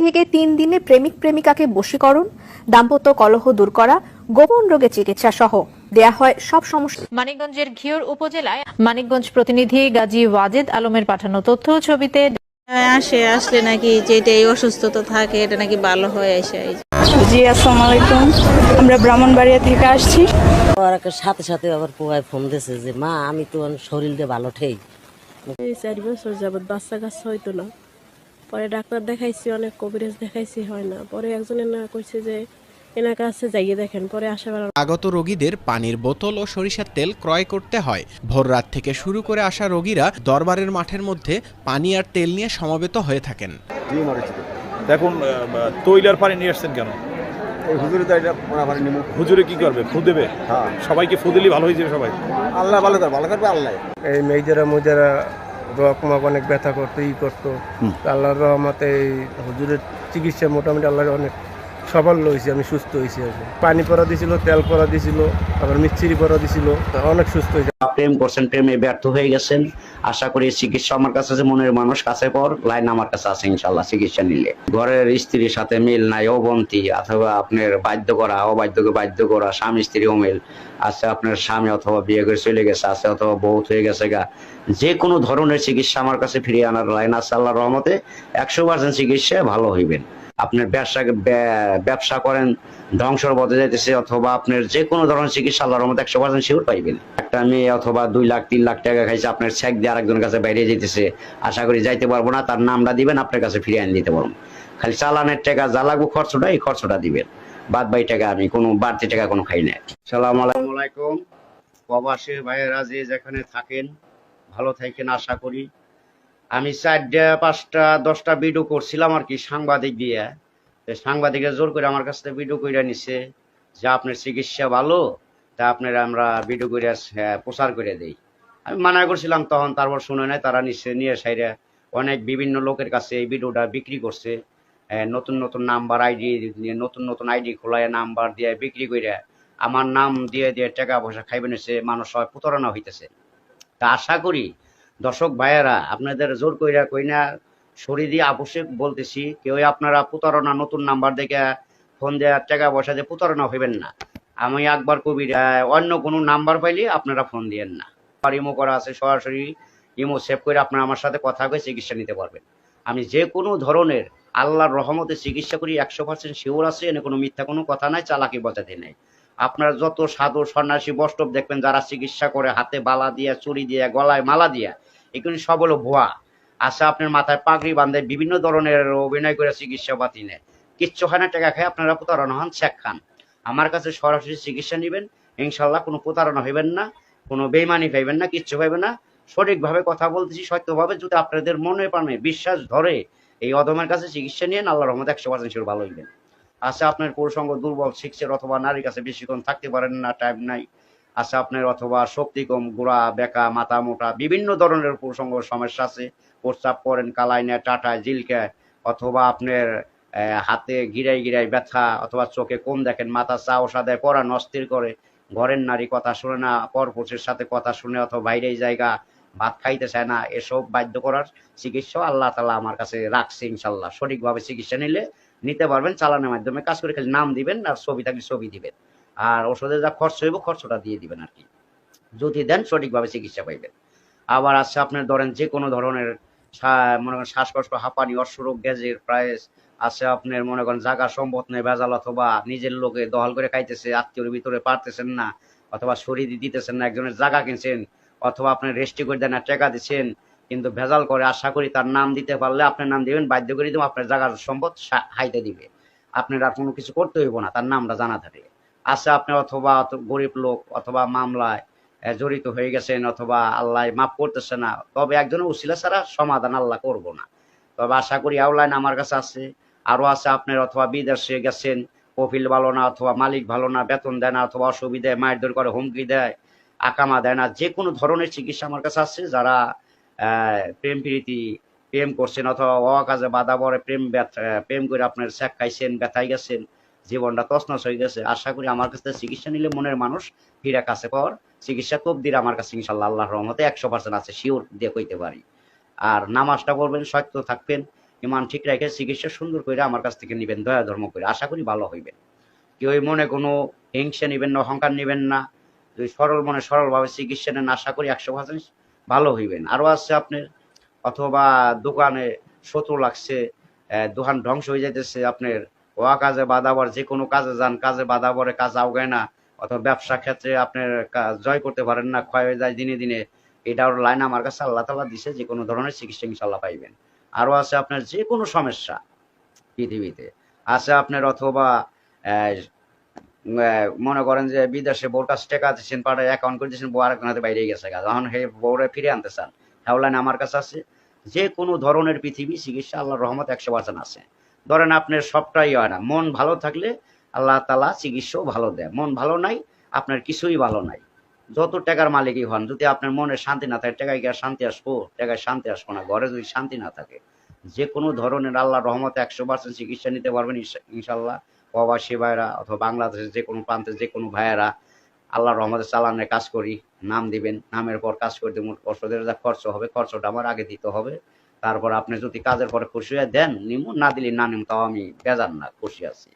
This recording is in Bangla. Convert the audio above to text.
থেকে তিন দিনে প্রেমিক প্রেমিকাকে বশীকরণ দাম্পত্য কলহ দূর করা গোপন রোগে চিকিৎসা সহ দেয়া হয় সব সমস্যা। মানিকগঞ্জের ঘিওর উপজেলায় মানিকগঞ্জ প্রতিনিধি গাজী ওয়াজেদ আলমের পাঠানো তথ্য ছবিতে আসে আসলে নাকি যেটা এই অসুস্থতা থাকে এটা নাকি ভালো হয়ে আসে। যে। জি আসসালামু আলাইকুম। আমরা ব্রাহ্মণবাড়িয়া থেকে আসছি। আর সাথে সাথে আবার পোয়ায় ফোন দিয়েছে যে মা আমি তো শরীরটা ভালো ঠেই। এই চার বছর যাবৎ বাচ্চা কাচ্চা হইতো না। পরে ডাক্তার দেখাইছি অনেক কবিরাজ দেখাইছি হয় না। পরে একজনের না কইছে যে এনার কাছে যাইয়ে দেখেন। পরে আসাবার আগত রোগীদের পানির বোতল ও সরিষার তেল ক্রয় করতে হয়। ভোর রাত থেকে শুরু করে আসা রোগীরা দরবারের মাঠের মধ্যে পানি আর তেল নিয়ে সমবেত হয়ে থাকেন। দেখুন তৈলার পানি নিয়ে আসছেন কেন? এই হুজুরে তো এটা পানি নিমু। হুজুরে কি করবে? ফু দেবে? হ্যাঁ। সবাইকে ফু দিলে ভালো হয়ে যাবে সবাই। আল্লাহ ভালো করে ভালো করবে আল্লাহ। এই মেয়েদেরা মুজেরা রকমাক অনেক ব্যথা করতো ই করতো। আল্লাহর রহমতে এই হুজুরের চিকিৎসা মোটামুটি আল্লাহর অনেক সবল হয়েছে আমি সুস্থ হয়েছি পানি পরা দিছিল, তেল পরা দিছিল, আবার মিচ্ছিরি পরা দিছিল অনেক সুস্থ হয়েছে প্রেম করছেন, প্রেমে ব্যর্থ হয়ে গেছেন। আশা করি চিকিৎসা আমার কাছে আছে মনের মানুষ কাছে পর, লাইন আমার কাছে আছে ইনশাল্লাহ, চিকিৎসা নিলে। ঘরের স্ত্রীর সাথে মিল নাই, অবন্তি, অথবা আপনার বাধ্য করা, অবাধ্যকে বাধ্য করা, স্বামী, স্ত্রী অমিল, আছে আপনার স্বামী অথবা বিয়ে করে চলে গেছে, আছে অথবা বহুত হয়ে গেছে গা। যে কোনো ধরনের চিকিৎসা আমার কাছে ফিরিয়ে আনার লাইন আছে আল্লাহর রহমতে, একশো পার্সেন্ট চিকিৎসা ভালো হইবেন। আপনার ব্যবসা, ব্যা- ব্যবসা করেন, ধ্বংসর পথে যাইতেছে, অথবা আপনার যে কোনো ধরনের চিকিৎসা আল্লাহর মতো একশো পার্সেন্ট শিওর পাইবেন। একটা মেয়ে অথবা দুই লাখ, তিন লাখ টাকা খাইছে, আপনার চেক দিয়ে আরেকজনের কাছে বাইরে যেতেছে আশা করি যাইতে পারব না, তার নামটা দিবেন, আপনার কাছে ফিরিয়ে এনে দিতে পারব। খালি চালানের টাকা যা লাগবে খরচটা, এই খরচটা দিবেন। বাদ বাই টাকা আমি কোনো বাড়তি টাকা কোনো খাই না সালাম আলাইকুম। প্রবাসী ভাইয়েরা যে যেখানে থাকেন, ভালো থাকেন, আশা করি আমি চারটা, পাঁচটা, দশটা ভিডিও করছিলাম আর কি সাংবাদিক দিয়ে। সাংবাদিকে জোর করে আমার কাছ থেকে ভিডিও করে নিছে যে আপনার চিকিৎসা ভালো, তা আপনার আমরা ভিডিও করে প্রচার করে দেই। আমি মানা করছিলাম তখন, তারপর শুনে নাই, তারা নিচ্ছে নিয়ে সাইরে অনেক বিভিন্ন লোকের কাছে এই ভিডিওটা বিক্রি করছে। নতুন নতুন নাম্বার আইডি নতুন নতুন আইডি খোলায় নাম্বার দিয়ে বিক্রি করে আমার নাম দিয়ে দিয়ে টাকা পয়সা খাইবে নিছে, মানুষ সবাই প্রতারণা হইতেছে। তা আশা করি দর্শক ভাইয়েরা, আপনাদের জোর কইরা কই না সরি দিয়ে আবশ্যক বলতেছি কেউ আপনারা প্রতারণা নতুন নাম্বার দেখে ফোন দেওয়ার টাকা পয়সা দিয়ে প্রতারণা হইবেন না। আমি একবার কবির অন্য কোনো নাম্বার পাইলে আপনারা ফোন দিয়েন না। আর ইমো করা আছে, সরাসরি ইমো সেভ করে আপনারা আমার সাথে কথা কয়ে চিকিৎসা নিতে পারবেন। আমি যে কোনো ধরনের আল্লাহর রহমতে চিকিৎসা করি, একশো পার্সেন্ট শিওর আছে, এনে কোনো মিথ্যা কোনো কথা নাই, চালাকি বজাতে নেই। আপনারা যত সাধু, সন্ন্যাসী বষ্টব দেখবেন, যারা চিকিৎসা করে, হাতে বালা দিয়ে, চুরি দিয়ে, গলায় মালা দিয়ে, এগুলি সব হলো ভুয়া। আশা আপনার মাথায় পাগড়ি বান্ধে বিভিন্ন ধরনের অভিনয় করে চিকিৎসা পাতি নেয় কিচ্ছু হয় টাকা খায়, আপনারা প্রতারণা হন, শেখ খান। আমার কাছে সরাসরি চিকিৎসা নেবেন, ইনশাল্লাহ কোনো প্রতারণা হইবেন না, কোনো বেইমানি পাইবেন না, কিচ্ছু পাইবেন না। সঠিকভাবে কথা বলতেছি, সত্যভাবে, যদি আপনাদের মনে প্রাণে বিশ্বাস ধরে, এই অদমের কাছে চিকিৎসা নিয়ে আল্লাহ রহমত একশো পার্সেন্ট ভালো হইবেন। আচ্ছা আপনার পুরুষঙ্গ দুর্বল, শিখছেন অথবা নারীর কাছে বেশিক্ষণ থাকতে পারেন না টাইম নাই। আচ্ছা আপনার অথবা শক্তি কম গোড়া বেকা, মাথা মোটা, বিভিন্ন ধরনের পুরুষঙ্গ সমস্যা আছে। প্রস্রাব করেন, কালাই নেয়, টাটায় জিলকে অথবা আপনার হাতে গিরাই গিরাই ব্যথা, অথবা চোখে কম দেখেন, মাথা চা ওষা দেয়, পড়া নস্থির করে। ঘরের নারী কথা শুনে না, পরপুরুষের সাথে কথা শুনে অথবা বাইরে জায়গা ভাত খাইতে চায় না, এসব বাধ্য করার চিকিৎসা আল্লাহ তালা আমার কাছে রাখছে ইনশাল্লাহ সঠিকভাবে চিকিৎসা নিলে নিতে পারবেন চালানোর মাধ্যমে। কাজ করে খালি নাম দিবেন আর ছবি থাকলে ছবি দিবেন। আর ওষুধের যা খরচ হইব, খরচটা দিয়ে দিবেন আর কি। যদি দেন, সঠিকভাবে চিকিৎসা পাইবেন। আবার আছে আপনার ধরেন যে কোনো ধরনের মনে করেন শ্বাসকষ্ট, হাঁপানি অশ্বরোগ গ্যাসের প্রাইস আছে আপনার মনে করেন জায়গা সম্পদ নেই, ভেজাল অথবা নিজের লোকে দহল করে খাইতেছে, আত্মীয়র ভিতরে পারতেছেন না, অথবা শরীর দিতেছেন না, একজনের জাগা কিনছেন, অথবা আপনি রেস্টি করে দেন আর টাকা দিচ্ছেন কিন্তু ভেজাল করে আশা করি তার নাম দিতে পারলে আপনার নাম দিবেন, বাধ্য করে দিব আপনার জায়গার সম্পদ হাইতে দিবে। আপনার আর কোনো কিছু করতে হইব না, তার নামটা জানা থাকে। আছে আপনি অথবা গরিব লোক অথবা মামলায় জড়িত হয়ে গেছেন অথবা আল্লাহ মাফ করতেছে না, তবে একজনের উসিলা ছাড়া সমাধান আল্লাহ করব না। তবে আশা করি আউলাইন আমার কাছে আছে আরও আছে আপনার অথবা বিদেশে গেছেন, কফিল ভালো না অথবা মালিক ভালো না, বেতন দেয় না অথবা অসুবিধায় মায়ের দর করে হুমকি দেয়, আকামা দেয় না যে কোনো ধরনের চিকিৎসা আমার কাছে আছে, যারা প্রেম প্রীতি, প্রেম করছেন অথবা অকাজে বাধা পড়ে, প্রেম প্রেম করে আপনার শেখ খাইছেন, ব্যথায় গেছেন, জীবনটা তছনছ হয়ে গেছে। আশা করি আমার কাছে চিকিৎসা নিলে মনের মানুষ ফিরে কাছে পাওয়ার চিকিৎসা তবদির আমার কাছে ইনশাল্লাহ আল্লাহর রহমতে একশো পার্সেন্ট আছে শিওর দিয়ে কইতে পারি। আর নামাজটা পড়বেন, সত্য থাকবেন, ইমান ঠিক রেখে চিকিৎসা সুন্দর করে আমার কাছ থেকে নিবেন, দয়া ধর্ম করে। আশা করি ভালো হইবেন। কেউ মনে কোনো হিংসা নিবেন না, অহংকার নিবেন না। সরল মনে সরলভাবে চিকিৎসা নেন, আশা করি একশো পার্সেন্ট ভালো হইবেন। আরও আছে আপনার, অথবা দোকানে শত্রু লাগছে দোকান ধ্বংস হয়ে যাইতেছে, আপনার ওয়া কাজে বাধাবর যে কোনো কাজে যান, কাজে বাধাবরে কাজ আওগায় না, অথবা ব্যবসা ক্ষেত্রে আপনার জয় করতে পারেন না, ক্ষয় হয়ে যায় দিনে দিনে, এটা ওর লাইন আমার কাছে আল্লাহ তালা দিছে, যে কোনো ধরনের চিকিৎসা ইনশাল্লাহ পাইবেন। আরও আছে আপনার যে কোনো সমস্যা পৃথিবীতে, আছে আপনার অথবা মনে করেন যে বিদেশে বউর কাছে টাকা দিচ্ছেন পাঠায় অ্যাকাউন্ট করে দিচ্ছেন বউ আরেকজন হাতে বাইরে গেছে গা। যখন হে বউরে ফিরে আনতে চান লাইন আমার কাছে আছে, যে কোনো ধরনের পৃথিবী চিকিৎসা আল্লাহ রহমত একশো পার্সেন্ট আছে। ধরেন আপনার সবটাই হয় না, মন ভালো থাকলে আল্লাহ তালা চিকিৎসাও ভালো দেয়, মন ভালো নাই, আপনার কিছুই ভালো নাই। যত টাকার মালিকই হন, যদি আপনার মনে শান্তি না থাকে, টাকায় আর শান্তি আসব? টাকায় শান্তি আসব না, ঘরে যদি শান্তি না থাকে, যে কোনো ধরনের আল্লাহ রহমত একশো পার্সেন্ট চিকিৎসা নিতে পারবেন ইনশাল্লাহ প্রবাসী ভাইরা অথবা বাংলাদেশের যে কোনো প্রান্তে যে কোনো ভাইয়েরা আল্লাহ রহমতের চালানের কাজ করি, নাম দিবেন, নামের পর কাজ করে দেবেন ওষুধের যা খরচ হবে, খরচটা আমার আগে দিতে হবে। তারপর আপনি যদি কাজের পরে খুশি হয়ে দেন, নিমু, না দিলে না নিম, তাও আমি বেজার না, খুশি আছি।